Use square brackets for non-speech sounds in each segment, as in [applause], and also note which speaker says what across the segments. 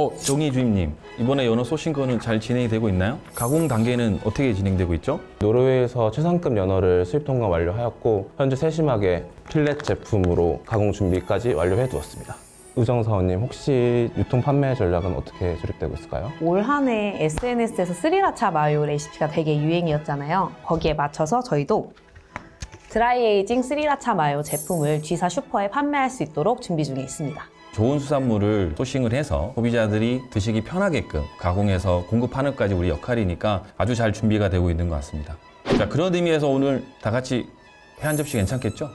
Speaker 1: 어, 정희 주임님. 이번에 연어 쏘신 거는 잘 진행이 되고 있나요? 가공 단계는 어떻게 진행되고 있죠?
Speaker 2: 노르웨이에서 최상급 연어를 수입 통관 완료하였고 현재 세심하게 필렛 제품으로 가공 준비까지 완료해 두었습니다. 의정 사원님 혹시 유통 판매 전략은 어떻게 수립되고 있을까요?
Speaker 3: 올 한 해 SNS에서 스리라차 마요 레시피가 되게 유행이었잖아요. 거기에 맞춰서 저희도 드라이 에이징 스리라차 마요 제품을 G사 슈퍼에 판매할 수 있도록 준비 중에 있습니다.
Speaker 1: 좋은 수산물을 소싱을 해서 소비자들이 드시기 편하게끔 가공해서 공급하는 까지 우리 역할이니까 아주 잘 준비가 되고 있는 것 같습니다. 자, 그런 의미에서 오늘 다 같이 회 한 접시 괜찮겠죠?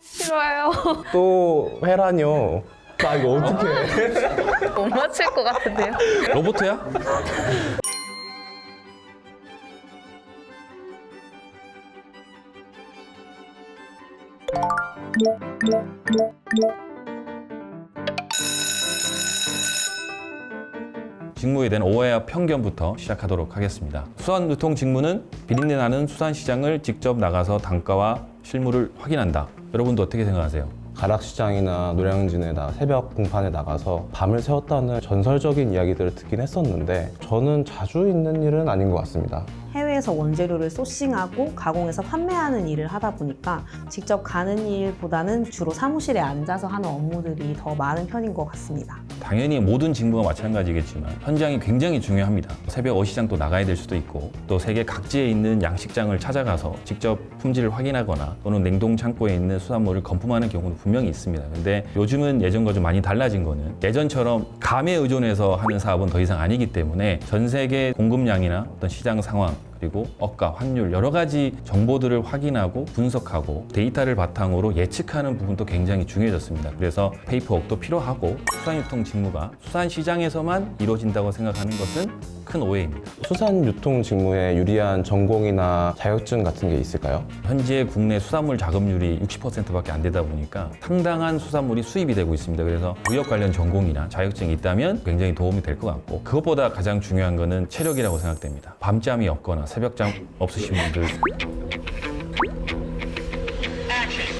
Speaker 4: 싫어요. [laughs]
Speaker 2: 또 회라뇨. 나 이거 어떡해.
Speaker 4: 못 맞힐 것 같은데요.
Speaker 1: 로보트야? 직무에 대한 오해와 편견부터 시작하도록 하겠습니다. 수산 유통 직무는 비린내 나는 수산 시장을 직접 나가서 단가와 실물을 확인한다. 여러분도 어떻게 생각하세요?
Speaker 2: 가락시장이나 노량진에 나 새벽 공판에 나가서 밤을 새웠다는 전설적인 이야기들을 듣긴 했었는데 저는 자주 있는 일은 아닌 것 같습니다.
Speaker 3: 해외에서 원재료를 소싱하고 가공해서 판매하는 일을 하다 보니까 직접 가는 일보다는 주로 사무실에 앉아서 하는 업무들이 더 많은 편인 것 같습니다.
Speaker 1: 당연히 모든 직무가 마찬가지겠지만 현장이 굉장히 중요합니다. 새벽 어시장 또 나가야 될 수도 있고 또 세계 각지에 있는 양식장을 찾아가서 직접 품질을 확인하거나 또는 냉동 창고에 있는 수산물을 검품하는 경우도 분명히 있습니다. 근데 요즘은 예전과 좀 많이 달라진 거는 예전처럼 감에 의존해서 하는 사업은 더 이상 아니기 때문에 전 세계 공급량이나 어떤 시장 상황 그리고 어가, 환율 여러 가지 정보들을 확인하고 분석하고 데이터를 바탕으로 예측하는 부분도 굉장히 중요해졌습니다. 그래서 페이퍼웍도 필요하고 수산유통 직무가 수산시장에서만 이루어진다고 생각하는 것은 큰 오해입니다.
Speaker 2: 수산 유통 직무에 유리한 전공이나 자격증 같은 게 있을까요?
Speaker 1: 현재 국내 수산물 자급률이 60%밖에 안 되다 보니까 상당한 수산물이 수입이 되고 있습니다. 그래서 무역 관련 전공이나 자격증이 있다면 굉장히 도움이 될 것 같고 그것보다 가장 중요한 거는 체력이라고 생각됩니다. 밤잠이 없거나 새벽잠 없으신 분들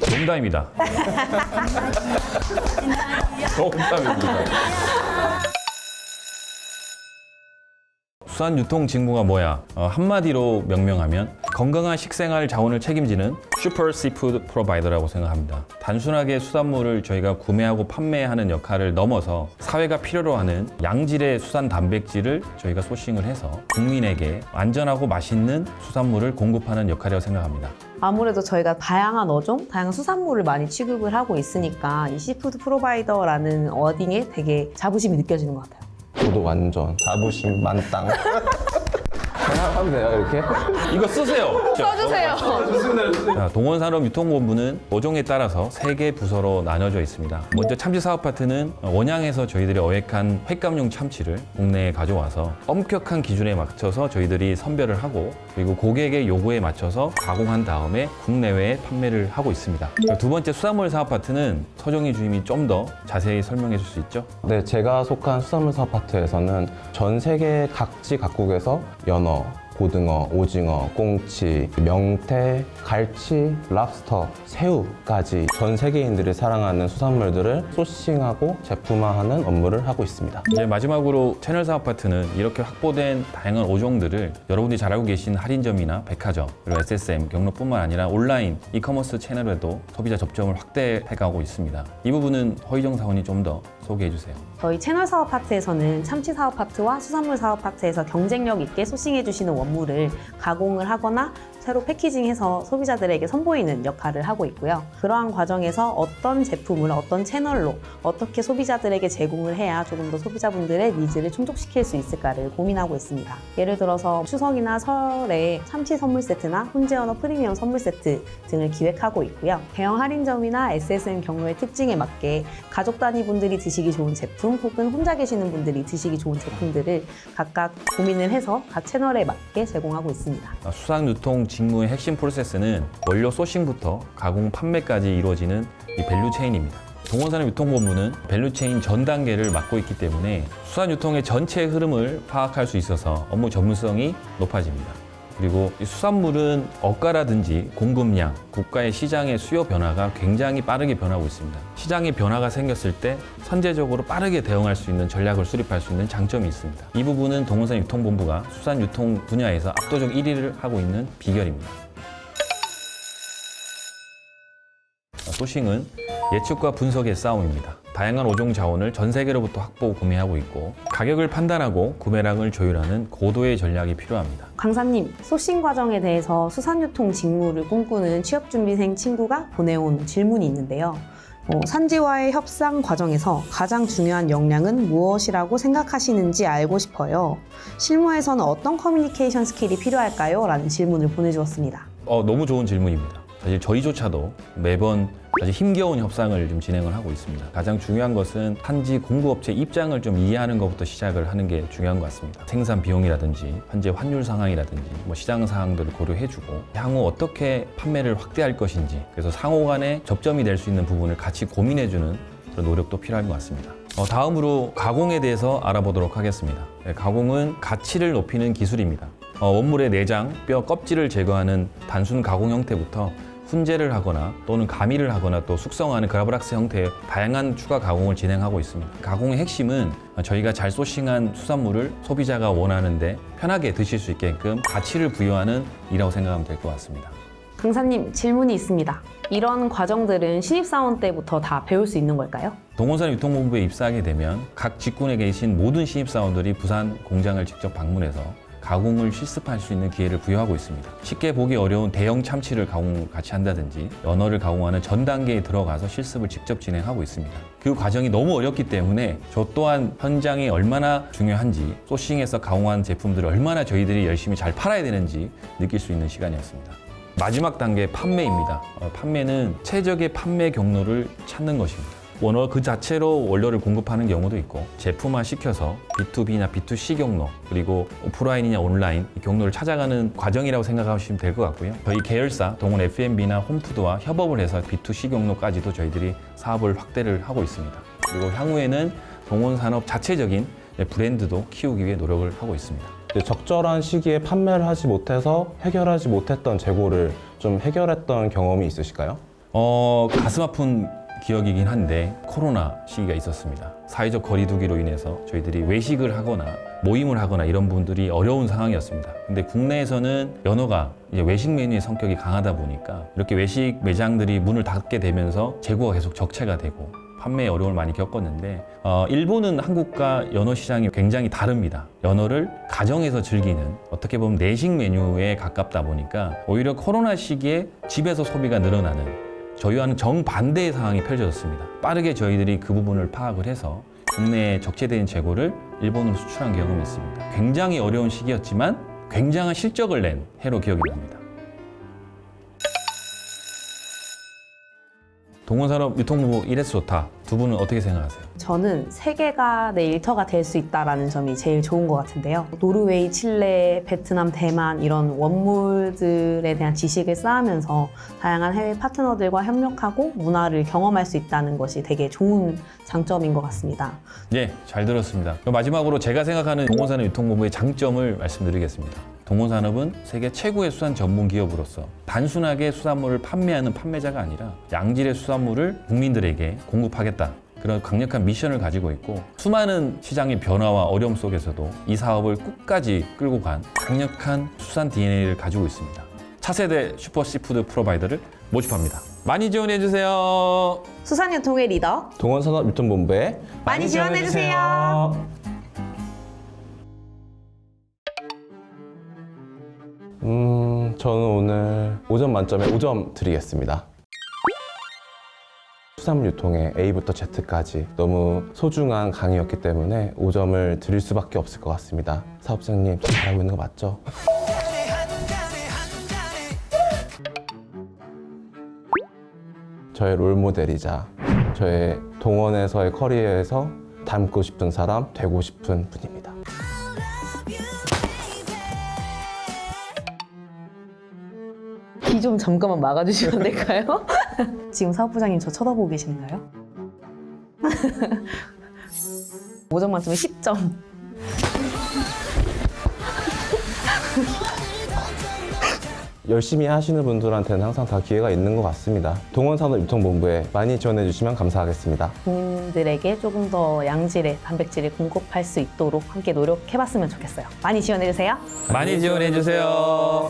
Speaker 1: 농담입니다. [laughs] 농담입니다. 수산 유통 직무가 뭐야? 어, 한마디로 명명하면 건강한 식생활 자원을 책임지는 슈퍼 시푸드 프로바이더라고 생각합니다. 단순하게 수산물을 저희가 구매하고 판매하는 역할을 넘어서 사회가 필요로 하는 양질의 수산 단백질을 저희가 소싱을 해서 국민에게 안전하고 맛있는 수산물을 공급하는 역할이라고 생각합니다.
Speaker 3: 아무래도 저희가 다양한 어종, 다양한 수산물을 많이 취급을 하고 있으니까 이 시푸드 프로바이더라는 워딩에 되게 자부심이 느껴지는 것 같아요.
Speaker 2: 저도 완전 자부심 만땅. [laughs] 하면 돼요 이렇게?
Speaker 1: 이거 쓰세요.
Speaker 4: 써주세요.
Speaker 1: 자, 동원산업유통본부는 어종에 따라서 세 개 부서로 나눠져 있습니다. 먼저 참치 사업 파트는 원양에서 저희들이 어획한 횟감용 참치를 국내에 가져와서 엄격한 기준에 맞춰서 저희들이 선별을 하고 그리고 고객의 요구에 맞춰서 가공한 다음에 국내외에 판매를 하고 있습니다. 두 번째 수산물 사업 파트는 서정희 주임이 좀 더 자세히 설명해 줄 수 있죠?
Speaker 2: 네, 제가 속한 수산물 사업 파트에서는 전 세계 각지 각국에서 연어, 고등어, 오징어, 꽁치, 명태, 갈치, 랍스터, 새우까지 전 세계인들이 사랑하는 수산물들을 소싱하고 제품화하는 업무를 하고 있습니다.
Speaker 1: 이제 마지막으로 채널 사업 파트는 이렇게 확보된 다양한 어종들을 여러분들이 잘 알고 계신 할인점이나 백화점 그리고 SSM 경로뿐만 아니라 온라인 이커머스 채널에도 소비자 접점을 확대해 가고 있습니다. 이 부분은 허희정 사원이 좀 더 소개해 주세요.
Speaker 3: 저희 채널 사업 파트에서는 참치 사업 파트와 수산물 사업 파트에서 경쟁력 있게 소싱해 주시는 원물을 가공을 하거나 새로 패키징해서 소비자들에게 선보이는 역할을 하고 있고요. 그러한 과정에서 어떤 제품을 어떤 채널로 어떻게 소비자들에게 제공을 해야 조금 더 소비자분들의 니즈를 충족시킬 수 있을까를 고민하고 있습니다. 예를 들어서 추석이나 설에 참치 선물 세트나 훈제언어 프리미엄 선물 세트 등을 기획하고 있고요. 대형 할인점이나 SSM 경로의 특징에 맞게 가족 단위 분들이 드시기 좋은 제품 혹은 혼자 계시는 분들이 드시기 좋은 제품들을 각각 고민을 해서 각 채널에 맞게 제공하고 있습니다.
Speaker 1: 아, 수산 유통 직무의 핵심 프로세스는 원료 소싱부터 가공 판매까지 이루어지는 이 밸류 체인입니다. 동원산업 유통본부는 밸류 체인 전 단계를 맡고 있기 때문에 수산 유통의 전체 흐름을 파악할 수 있어서 업무 전문성이 높아집니다. 그리고 이 수산물은 어가라든지 공급량, 국가의 시장의 수요 변화가 굉장히 빠르게 변하고 있습니다. 시장의 변화가 생겼을 때 선제적으로 빠르게 대응할 수 있는 전략을 수립할 수 있는 장점이 있습니다. 이 부분은 동원산 유통본부가 수산 유통 분야에서 압도적 1위를 하고 있는 비결입니다. 소싱은 예측과 분석의 싸움입니다. 다양한 어종 자원을 전 세계로부터 확보 구매하고 있고 가격을 판단하고 구매량을 조율하는 고도의 전략이 필요합니다.
Speaker 3: 강사님, 소싱 과정에 대해서 수산유통 직무를 꿈꾸는 취업준비생 친구가 보내온 질문이 있는데요. 어, 산지와의 협상 과정에서 가장 중요한 역량은 무엇이라고 생각하시는지 알고 싶어요. 실무에서는 어떤 커뮤니케이션 스킬이 필요할까요? 라는 질문을 보내주었습니다.
Speaker 1: 어, 너무 좋은 질문입니다. 사실 저희조차도 매번 아주 힘겨운 협상을 좀 진행을 하고 있습니다. 가장 중요한 것은 한지 공급업체 입장을 좀 이해하는 것부터 시작을 하는 게 중요한 것 같습니다. 생산 비용이라든지 현재 환율 상황이라든지 뭐 시장 상황들을 고려해주고 향후 어떻게 판매를 확대할 것인지 그래서 상호 간에 접점이 될 수 있는 부분을 같이 고민해주는 그런 노력도 필요할 것 같습니다. 어, 다음으로 가공에 대해서 알아보도록 하겠습니다. 네, 가공은 가치를 높이는 기술입니다. 어, 원물의 내장, 뼈, 껍질을 제거하는 단순 가공 형태부터 훈제를 하거나 또는 가미를 하거나 또 숙성하는 그라브락스 형태의 다양한 추가 가공을 진행하고 있습니다. 가공의 핵심은 저희가 잘 소싱한 수산물을 소비자가 원하는데 편하게 드실 수 있게끔 가치를 부여하는 일이라고 생각하면 될 것 같습니다.
Speaker 3: 강사님, 질문이 있습니다. 이런 과정들은 신입사원 때부터 다 배울 수 있는 걸까요?
Speaker 1: 동원산 유통본부에 입사하게 되면 각 직군에 계신 모든 신입사원들이 부산 공장을 직접 방문해서 가공을 실습할 수 있는 기회를 부여하고 있습니다. 쉽게 보기 어려운 대형 참치를 가공 같이 한다든지 연어를 가공하는 전 단계에 들어가서 실습을 직접 진행하고 있습니다. 그 과정이 너무 어렵기 때문에 저 또한 현장이 얼마나 중요한지 소싱해서 가공한 제품들을 얼마나 저희들이 열심히 잘 팔아야 되는지 느낄 수 있는 시간이었습니다. 마지막 단계 판매입니다. 어, 판매는 최적의 판매 경로를 찾는 것입니다. 원어 그 자체로 원료를 공급하는 경우도 있고 제품화 시켜서 B2B나 B2C 경로 그리고 오프라인이냐 온라인 이 경로를 찾아가는 과정이라고 생각하시면 될 것 같고요. 저희 계열사 동원 F&B나 홈푸드와 협업을 해서 B2C 경로까지도 저희들이 사업을 확대를 하고 있습니다. 그리고 향후에는 동원 산업 자체적인 브랜드도 키우기 위해 노력을 하고 있습니다.
Speaker 2: 적절한 시기에 판매를 하지 못해서 해결하지 못했던 재고를 좀 해결했던 경험이 있으실까요?
Speaker 1: 어, 가슴 아픈 기억이긴 한데 코로나 시기가 있었습니다. 사회적 거리두기로 인해서 저희들이 외식을 하거나 모임을 하거나 이런 분들이 어려운 상황이었습니다. 근데 국내에서는 연어가 이제 외식 메뉴의 성격이 강하다 보니까 이렇게 외식 매장들이 문을 닫게 되면서 재고가 계속 적체가 되고 판매에 어려움을 많이 겪었는데 어, 일본은 한국과 연어 시장이 굉장히 다릅니다. 연어를 가정에서 즐기는 어떻게 보면 내식 메뉴에 가깝다 보니까 오히려 코로나 시기에 집에서 소비가 늘어나는 저희와는 정반대의 상황이 펼쳐졌습니다. 빠르게 저희들이 그 부분을 파악을 해서 국내에 적재된 재고를 일본으로 수출한 경험이 있습니다. 굉장히 어려운 시기였지만 굉장한 실적을 낸 해로 기억이 납니다. 동원산업 유통부 이래서 좋다. 두 분은 어떻게 생각하세요?
Speaker 3: 저는 세계가 내 일터가 될 수 있다라는 점이 제일 좋은 것 같은데요. 노르웨이, 칠레, 베트남, 대만 이런 원물들에 대한 지식을 쌓으면서 다양한 해외 파트너들과 협력하고 문화를 경험할 수 있다는 것이 되게 좋은 장점인 것 같습니다.
Speaker 1: 예, 잘 들었습니다. 그럼 마지막으로 제가 생각하는 동원산업 유통본부의 장점을 말씀드리겠습니다. 동원산업은 세계 최고의 수산 전문 기업으로서 단순하게 수산물을 판매하는 판매자가 아니라 양질의 수산물을 국민들에게 공급하겠다. 그런 강력한 미션을 가지고 있고 수많은 시장의 변화와 어려움 속에서도 이 사업을 끝까지 끌고 간 강력한 수산 DNA를 가지고 있습니다. 차세대 슈퍼 시푸드 프로바이더를 모집합니다. 많이 지원해 주세요.
Speaker 3: 수산유통의 리더
Speaker 2: 동원산업 유통본부에
Speaker 3: 많이 지원해 주세요.
Speaker 2: 저는 오늘 5점 만점에 5점 드리겠습니다. 수산물 유통의 A부터 Z까지 너무 소중한 강의였기 때문에 5점을 드릴 수밖에 없을 것 같습니다. 사업장님, 저 잘하고 있는 거 맞죠? 저의 롤모델이자 저의 동원에서의 커리어에서 닮고 싶은 사람, 되고 싶은 분입니다.
Speaker 3: 좀 잠깐만 막아주시면 될까요? [laughs] 지금 사업부장님 저 쳐다보고 계시는가요? 5점 만점에 10점.
Speaker 2: 열심히 하시는 분들한테는 항상 다 기회가 있는 것 같습니다. 동원산업유통본부에 많이 지원해 주시면 감사하겠습니다.
Speaker 3: 국민들에게 조금 더 양질의 단백질을 공급할 수 있도록 함께 노력해봤으면 좋겠어요. 많이 지원해주세요.
Speaker 1: 많이 지원해 주세요.